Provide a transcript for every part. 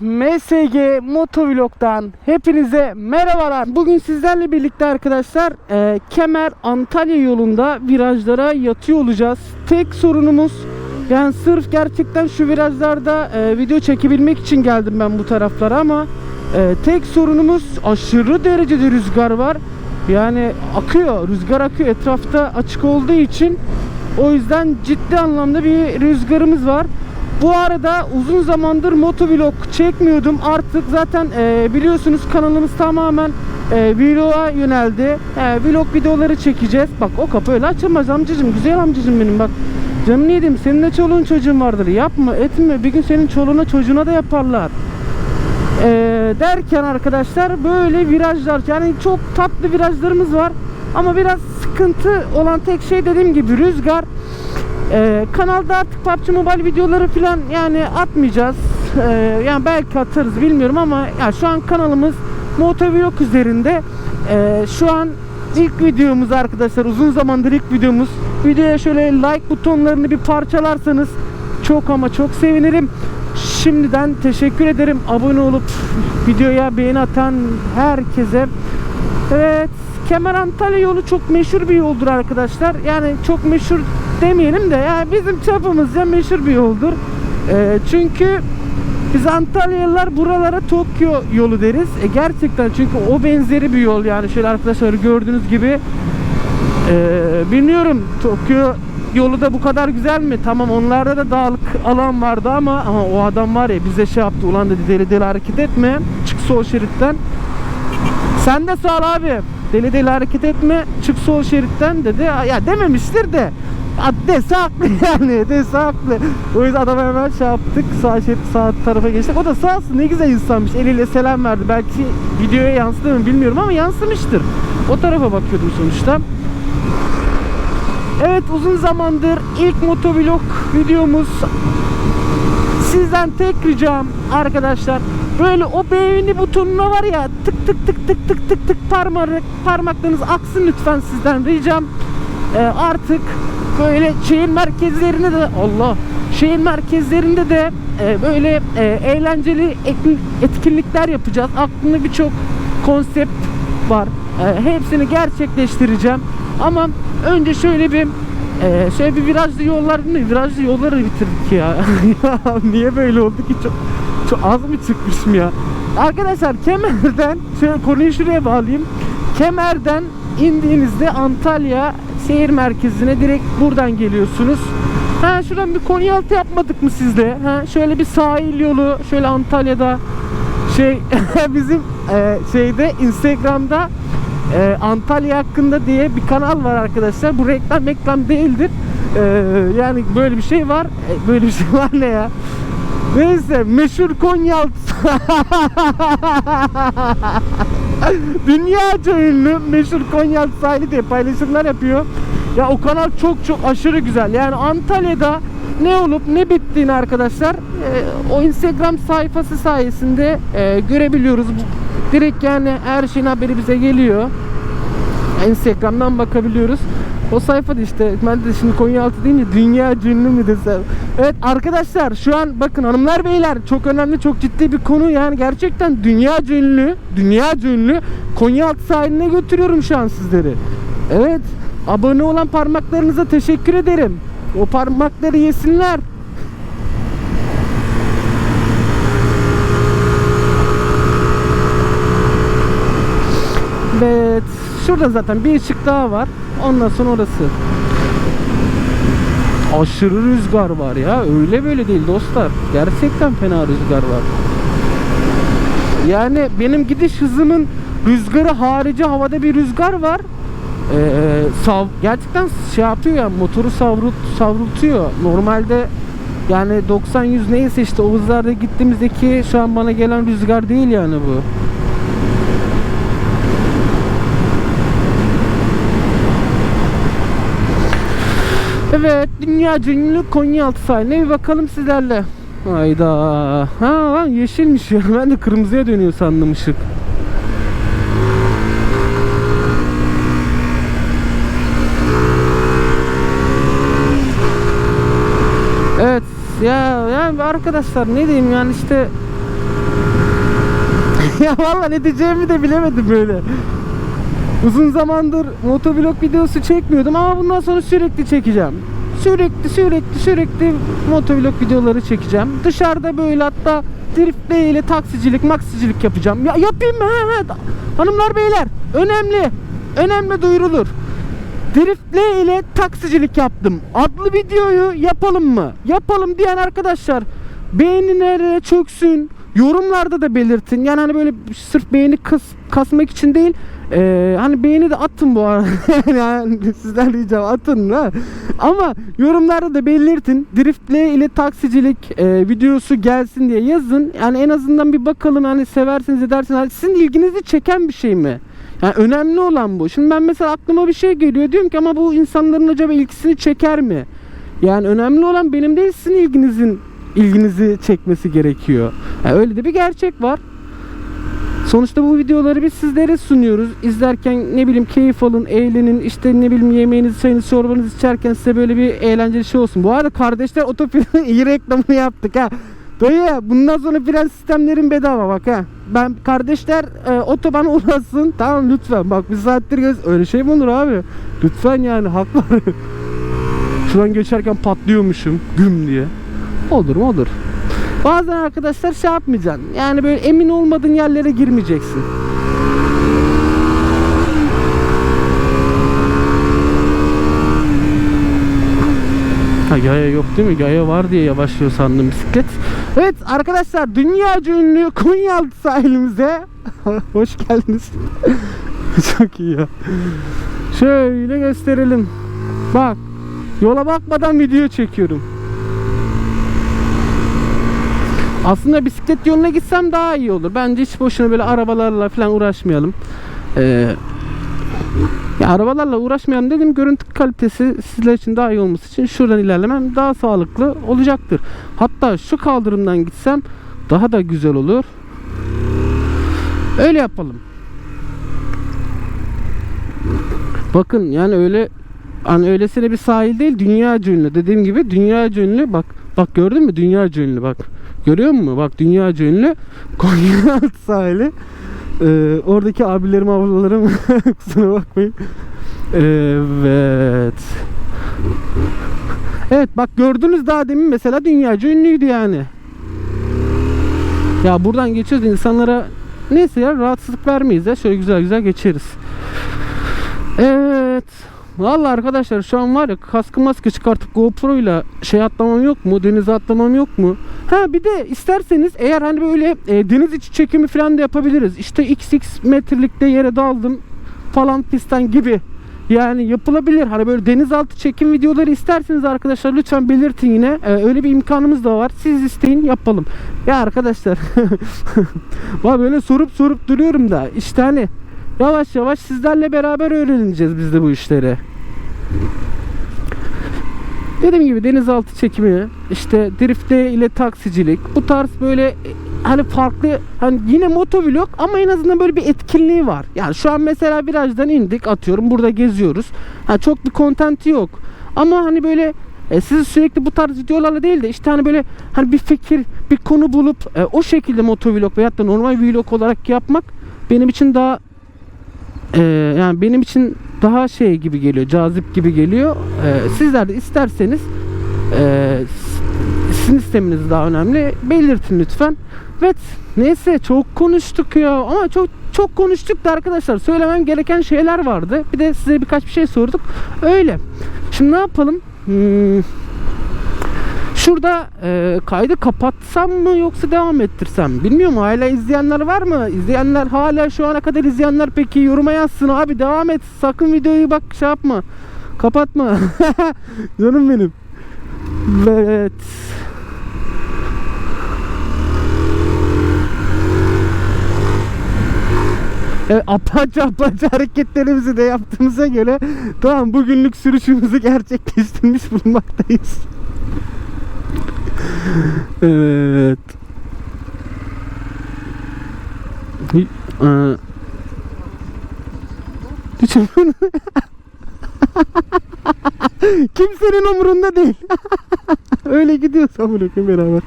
MSG Motovlog'dan hepinize merhabalar. Bugün sizlerle birlikte arkadaşlar e, Kemer Antalya yolunda virajlara yatıyor olacağız. Tek sorunumuz yani sırf gerçekten şu virajlarda e, video çekebilmek için geldim ben bu taraflara ama e, tek sorunumuz aşırı derecede rüzgar var. Yani akıyor, rüzgar akıyor etrafta açık olduğu için o yüzden ciddi anlamda bir rüzgarımız var. Bu arada uzun zamandır motovlog çekmiyordum. Artık zaten e, biliyorsunuz kanalımız tamamen e, vloga yöneldi. E, vlog videoları çekeceğiz. Bak o kapı öyle açılmaz amcacım. Güzel amcacım benim bak. Canım ne diyeyim senin de çoluğun çocuğun vardır. Yapma etme. Bir gün senin çoluğuna çocuğuna da yaparlar. E, derken arkadaşlar böyle virajlar yani çok tatlı virajlarımız var. Ama biraz sıkıntı olan tek şey dediğim gibi rüzgar. Ee, kanalda artık PUBG Mobile videoları falan yani atmayacağız. Ee, yani belki atarız bilmiyorum ama ya şu an kanalımız Motovlog üzerinde. Ee, şu an ilk videomuz arkadaşlar uzun zamandır ilk videomuz. Videoya şöyle like butonlarını bir parçalarsanız çok ama çok sevinirim. Şimdiden teşekkür ederim abone olup videoya beğeni atan herkese. Evet Kemer Antalya yolu çok meşhur bir yoldur arkadaşlar. Yani çok meşhur demeyelim de yani bizim çapımızca meşhur bir yoldur. Ee, çünkü biz Antalyalılar buralara Tokyo yolu deriz. E gerçekten çünkü o benzeri bir yol yani şöyle arkadaşlar gördüğünüz gibi ee, bilmiyorum Tokyo yolu da bu kadar güzel mi? Tamam onlarda da dağlık alan vardı ama ama o adam var ya bize şey yaptı ulan dedi deli deli hareket etme çık sol şeritten sen de sağ abi. Deli deli hareket etme. Çık sol şeritten dedi. Ya dememiştir de. Ya dese haklı yani. Dese haklı. O yüzden adama hemen şey yaptık. Sağ şerit sağ tarafa geçtik. O da sağ olsun ne güzel insanmış. Eliyle selam verdi. Belki videoya yansıdı mı bilmiyorum ama yansımıştır. O tarafa bakıyordum sonuçta. Evet uzun zamandır ilk motovlog videomuz sizden tek ricam arkadaşlar böyle o beğeni butonuna var ya tık tık tık tık tık tık tık parmak parmaklarınız aksın lütfen sizden ricam Ee, artık böyle şehir merkezlerinde de Allah şehir merkezlerinde de e, böyle e, eğlenceli etkinlikler yapacağız aklımda birçok konsept var E, hepsini gerçekleştireceğim ama önce şöyle bir ee, şöyle bir virajlı yollar değil mi? Virajlı yolları bitirdik ya. ya niye böyle oldu ki? Çok, çok az mı çıkmışım ya? Arkadaşlar Kemer'den şöyle konuyu şuraya bağlayayım. Kemer'den indiğinizde Antalya şehir merkezine direkt buradan geliyorsunuz. Ha şuradan bir Konyaaltı yapmadık mı sizde? Ha şöyle bir sahil yolu şöyle Antalya'da şey bizim e, şeyde Instagram'da e, Antalya hakkında diye bir kanal var arkadaşlar. Bu reklam reklam değildir. E, yani böyle bir şey var. E, böyle bir şey var ne ya? Neyse meşhur Konyaaltı. Dünyaca ünlü meşhur Konyaaltı sahili diye paylaşımlar yapıyor. Ya o kanal çok çok aşırı güzel. Yani Antalya'da ne olup ne bittiğini arkadaşlar e, o Instagram sayfası sayesinde e, görebiliyoruz. Direkt yani her şeyin haberi bize geliyor. Instagram'dan bakabiliyoruz. O sayfada işte ben de şimdi Konyaaltı deyince dünya ünlü mü desem. Evet arkadaşlar şu an bakın hanımlar beyler çok önemli çok ciddi bir konu yani gerçekten dünya ünlü dünya ünlü Konyaaltı sahiline götürüyorum şu an sizleri. Evet abone olan parmaklarınıza teşekkür ederim. O parmakları yesinler. Evet. Şurada zaten bir ışık daha var. Ondan sonra orası. Aşırı rüzgar var ya. Öyle böyle değil dostlar. Gerçekten fena rüzgar var. Yani benim gidiş hızımın rüzgarı harici havada bir rüzgar var. Ee, sav gerçekten şey yapıyor ya motoru savrult savrultuyor. Normalde yani 90-100 neyse işte o hızlarda gittiğimizdeki şu an bana gelen rüzgar değil yani bu. Evet, dünya ünlü Konyaaltı sahiline bir bakalım sizlerle. Hayda. Ha lan yeşilmiş ya. Ben de kırmızıya dönüyor sandım ışık. Evet ya yani arkadaşlar ne diyeyim yani işte ya vallahi ne diyeceğimi de bilemedim böyle. Uzun zamandır motovlog videosu çekmiyordum ama bundan sonra sürekli çekeceğim. Sürekli sürekli sürekli motovlog videoları çekeceğim. Dışarıda böyle hatta driftle ile taksicilik, maksicilik yapacağım. Ya yapayım? He, he. Hanımlar beyler önemli. Önemli duyurulur. Driftle ile taksicilik yaptım. Adlı videoyu yapalım mı? Yapalım diyen arkadaşlar beğenilere çöksün. Yorumlarda da belirtin. Yani hani böyle sırf beğeni kas, kasmak için değil. Ee, hani beğeni de atın bu arada. yani sizden ricam atın ha. Ama yorumlarda da belirtin. Driftle ile taksicilik e, videosu gelsin diye yazın. Yani en azından bir bakalım hani seversiniz edersiniz. Hani sizin ilginizi çeken bir şey mi? Yani önemli olan bu. Şimdi ben mesela aklıma bir şey geliyor diyorum ki ama bu insanların acaba ilgisini çeker mi? Yani önemli olan benim değil sizin ilginizin ilginizi çekmesi gerekiyor. Yani öyle de bir gerçek var. Sonuçta bu videoları biz sizlere sunuyoruz. İzlerken ne bileyim keyif alın, eğlenin. işte ne bileyim yemeğinizi, çayınızı, çorbanızı içerken size böyle bir eğlenceli şey olsun. Bu arada kardeşler otopilotun iyi reklamını yaptık ha. Dayı bundan sonra fren sistemlerin bedava bak ha. Ben kardeşler e, otoban uğrasın. Tamam lütfen bak bir saattir göz öyle şey mi olur abi? Lütfen yani haklı. Şuradan geçerken patlıyormuşum güm diye. Olur mu olur. Bazen arkadaşlar şey yapmayacaksın. Yani böyle emin olmadığın yerlere girmeyeceksin. Ha yaya yok değil mi? Yaya var diye yavaşlıyor sandım bisiklet. Evet arkadaşlar dünya ünlü Konyaaltı sahilimize hoş geldiniz. Çok iyi ya. Şöyle gösterelim. Bak yola bakmadan video çekiyorum. Aslında bisiklet yoluna gitsem daha iyi olur. Bence hiç boşuna böyle arabalarla falan uğraşmayalım. Ee, ya arabalarla uğraşmayalım dedim. Görüntü kalitesi sizler için daha iyi olması için şuradan ilerlemem daha sağlıklı olacaktır. Hatta şu kaldırımdan gitsem daha da güzel olur. Öyle yapalım. Bakın yani öyle hani öylesine bir sahil değil dünya ünlü. Dediğim gibi dünya ünlü. Bak bak gördün mü dünya ünlü bak. Görüyor musun? Bak dünya ünlü Konyaaltı sahili. Ee, oradaki abilerim ablalarım kusura bakmayın. Evet. Evet bak gördünüz daha demin mesela dünyaca ünlüydü yani. Ya buradan geçiyoruz insanlara neyse ya rahatsızlık vermeyiz ya şöyle güzel güzel geçeriz. Evet. Vallahi arkadaşlar şu an var ya kaskı maske çıkartıp GoPro ile şey atlamam yok mu? Denize atlamam yok mu? Ha bir de isterseniz eğer hani böyle e, deniz içi çekimi falan da yapabiliriz. İşte XX metrelikte yere daldım falan pistan gibi. Yani yapılabilir. Hani böyle denizaltı çekim videoları isterseniz arkadaşlar lütfen belirtin yine. Ee, öyle bir imkanımız da var. Siz isteyin yapalım. Ya arkadaşlar Valla böyle sorup sorup duruyorum da işte hani yavaş yavaş sizlerle beraber öğreneceğiz biz de bu işleri. Dediğim gibi denizaltı çekimi, işte drifte ile taksicilik, bu tarz böyle hani farklı hani yine motovlog ama en azından böyle bir etkinliği var. Yani şu an mesela virajdan indik atıyorum burada geziyoruz. Ha çok bir kontenti yok. Ama hani böyle e, sizi sürekli bu tarz videolarla değil de işte hani böyle hani bir fikir, bir konu bulup e, o şekilde motovlog veyahut da normal vlog olarak yapmak benim için daha e, yani benim için daha şey gibi geliyor, cazip gibi geliyor. E, sizler de isterseniz e, sizin isteminiz daha önemli. Belirtin lütfen. Evet. Neyse çok konuştuk ya. Ama çok çok konuştuk da arkadaşlar. Söylemem gereken şeyler vardı. Bir de size birkaç bir şey sorduk. Öyle. Şimdi ne yapalım? Hmm. Şurada e, kaydı kapatsam mı yoksa devam ettirsem? Bilmiyorum hala izleyenler var mı? İzleyenler hala şu ana kadar izleyenler peki yoruma yazsın abi devam et. Sakın videoyu bak şey yapma. Kapatma. Canım benim. Evet. Evet, apaçı apaçı hareketlerimizi de yaptığımıza göre tamam bugünlük sürüşümüzü gerçekleştirmiş bulunmaktayız. evet. Hiç umurunda- Kimsenin umurunda değil. Öyle gidiyoruz amına koyayım beraber.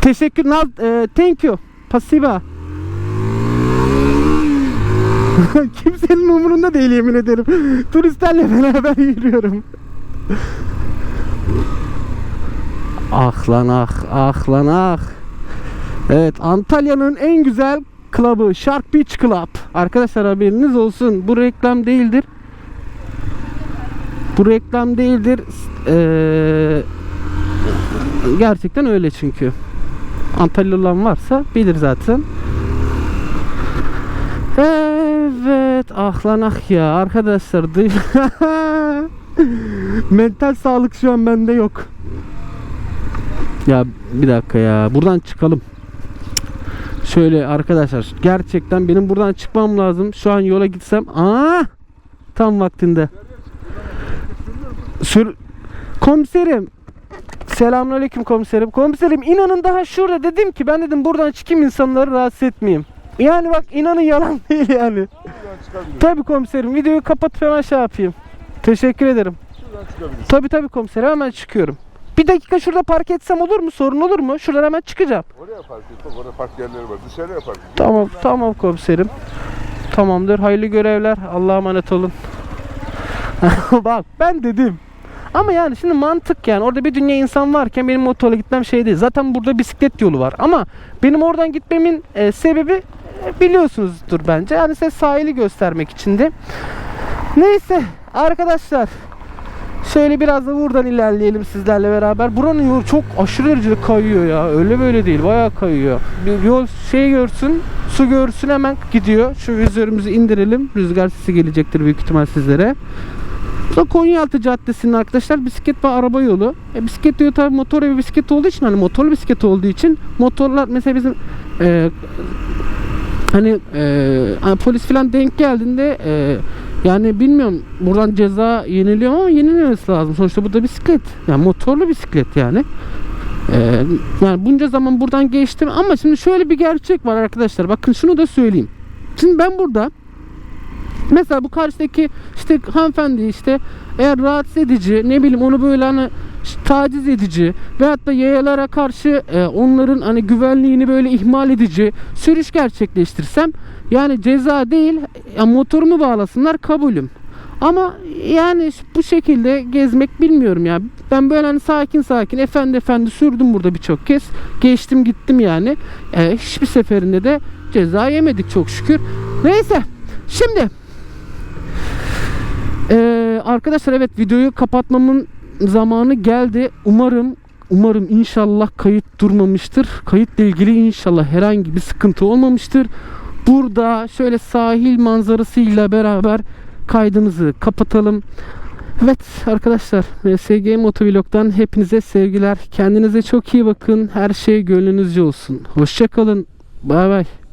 Teşekkür Naz, e, thank you. Pasiva. Kimsenin umurunda değil yemin ederim. Turistlerle beraber yürüyorum. Ah lan ah, ah lan ah. Evet Antalya'nın en güzel klubı Shark Beach Club. Arkadaşlar haberiniz olsun. Bu reklam değildir. Bu reklam değildir. Ee, gerçekten öyle çünkü. Antalyalı olan varsa bilir zaten. Evet ah lan ah ya arkadaşlar mental sağlık şu an bende yok. Ya bir dakika ya buradan çıkalım. Şöyle arkadaşlar gerçekten benim buradan çıkmam lazım. Şu an yola gitsem aa tam vaktinde. Sür komiserim Selamünaleyküm komiserim. Komiserim inanın daha şurada dedim ki ben dedim buradan çıkayım insanları rahatsız etmeyeyim. Yani bak inanın yalan değil yani. Tabi komiserim videoyu kapatıp hemen şey yapayım. Teşekkür ederim. Tabi tabi komiserim hemen çıkıyorum. Bir dakika şurada park etsem olur mu? Sorun olur mu? Şuradan hemen çıkacağım. Oraya park et. Bak orada park yerleri var. Dışarıya park et. Tamam tamam komiserim. Tamamdır. Hayırlı görevler. Allah'a emanet olun. Bak ben dedim. Ama yani şimdi mantık yani orada bir dünya insan varken benim motorla gitmem şey değil. Zaten burada bisiklet yolu var ama benim oradan gitmemin e, sebebi e, biliyorsunuzdur bence. Yani size sahili göstermek içindi. Neyse arkadaşlar Şöyle biraz da buradan ilerleyelim sizlerle beraber. Buranın yolu çok aşırı derecede kayıyor ya. Öyle böyle değil. Bayağı kayıyor. Bir yol şey görsün, su görsün hemen gidiyor. Şu vizörümüzü indirelim. Rüzgar sesi gelecektir büyük ihtimal sizlere. Bu Konyaaltı Caddesi'nin arkadaşlar bisiklet ve araba yolu. E, bisiklet yolu tabii motor ve bisiklet olduğu için hani motorlu bisiklet olduğu için motorlar mesela bizim e, hani, e, polis falan denk geldiğinde e, yani bilmiyorum buradan ceza yeniliyor ama yenilmemesi lazım. Sonuçta bu da bisiklet. Yani motorlu bisiklet yani. Ee, yani bunca zaman buradan geçtim ama şimdi şöyle bir gerçek var arkadaşlar. Bakın şunu da söyleyeyim. Şimdi ben burada mesela bu karşıdaki işte hanımefendi işte eğer rahatsız edici ne bileyim onu böyle hani taciz edici veyahut da yayalara karşı e, onların hani güvenliğini böyle ihmal edici sürüş gerçekleştirsem yani ceza değil ya motorumu bağlasınlar kabulüm. Ama yani bu şekilde gezmek bilmiyorum ya. Ben böyle hani sakin sakin efendi efendi sürdüm burada birçok kez. Geçtim gittim yani. E, hiçbir seferinde de ceza yemedik çok şükür. Neyse. Şimdi ee, arkadaşlar evet videoyu kapatmamın zamanı geldi. Umarım umarım inşallah kayıt durmamıştır. Kayıtla ilgili inşallah herhangi bir sıkıntı olmamıştır. Burada şöyle sahil manzarasıyla beraber kaydımızı kapatalım. Evet arkadaşlar MSG Motovlog'dan hepinize sevgiler. Kendinize çok iyi bakın. Her şey gönlünüzce olsun. Hoşçakalın. Bay bay.